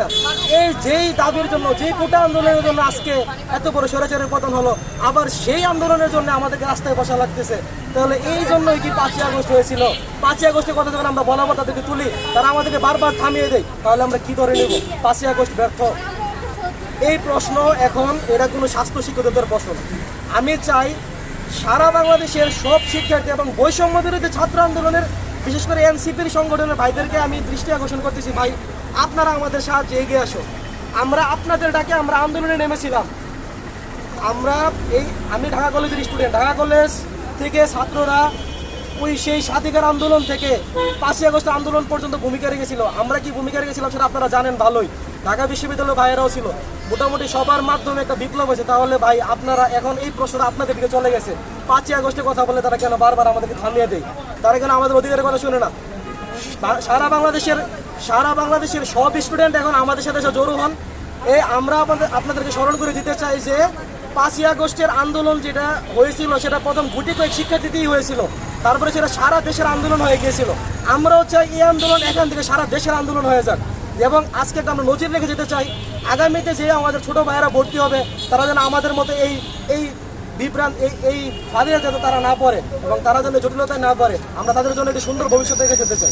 করছি না এই যেই দাবির জন্য, যেই কোটা আন্দোলনের জন্য আজকে এত বড় স্বৈরাচারের পতন হলো, আবার সেই আন্দোলনের জন্য আমাদেরকে রাস্তায় বসা লাগতেছে। তাহলে এই জন্যই কি পাঁচই আগস্ট হয়েছিল? পাঁচই আগস্টের কথা যখন আমরা বলাবো তাদেরকে তুলি, তারা আমাদেরকে বারবার থামিয়ে দেয়। তাহলে আমরা কি ধরে নেব? পাঁচই আগস্ট ব্যর্থ। এই প্রশ্ন এখন, এটা কোনো স্বাস্থ্য শিক্ষকদের প্রশ্ন আমি চাই সারা বাংলাদেশের সব শিক্ষার্থী এবং বৈষম্য বিরোধী ছাত্র আন্দোলনের, বিশেষ করে এনসিপির সংগঠনের ভাইদেরকে আমি দৃষ্টি আকর্ষণ করতেছি, ভাই। আপনারা আমাদের সাহায্যে এগিয়ে আসো আমরা আপনাদের ডাকে আমরা আন্দোলনে নেমেছিলাম। আমরা এই, আমি ঢাকা কলেজের স্টুডেন্ট। ঢাকা কলেজ থেকে ছাত্ররা ওই সেই স্বাধিকার আন্দোলন থেকে পাঁচই আগস্ট আন্দোলন পর্যন্ত ভূমিকা রেখেছিল। আমরা কি ভূমিকা রেখেছিলাম সেটা আপনারা জানেন ভালোই। ঢাকা বিশ্ববিদ্যালয় ভাইয়েরাও ছিল। মোটামুটি সবার মাধ্যমে একটা বিপ্লব হয়েছে। তাহলে ভাই, আপনারা এখন এই প্রশ্নটা আপনাদের দিকে চলে গেছে। পাঁচই আগস্টের কথা বলে তারা কেন বারবার আমাদেরকে থামিয়ে দেয়? তারা কেন আমাদের অধিকারের কথা শুনে না? সারা বাংলাদেশের সারা বাংলাদেশের সব স্টুডেন্ট এখন আমাদের সাথে জড়ো হন। এই আমরা আপনাদের, আপনাদেরকে স্মরণ করে দিতে চাই যে পাঁচই আগস্টের আন্দোলন যেটা হয়েছিল, সেটা প্রথম গুটি কয়েক শিক্ষার্থীতেই হয়েছিল। তারপরে সেটা সারা দেশের আন্দোলন হয়ে গিয়েছিল। আমরাও চাই এই আন্দোলন এখান থেকে সারা দেশের আন্দোলন হয়ে যাক। এবং আজকে আমরা নজির রেখে যেতে চাই, আগামীতে যে আমাদের ছোট ভাইয়েরা ভর্তি হবে, তারা যেন আমাদের মতো এই এই বিভ্রান্ত, এই এই ফাঁদে যাতে তারা না পড়ে এবং তারা যেন জটিলতায় না পড়ে, আমরা তাদের জন্য একটি সুন্দর ভবিষ্যৎ রেখে যেতে চাই।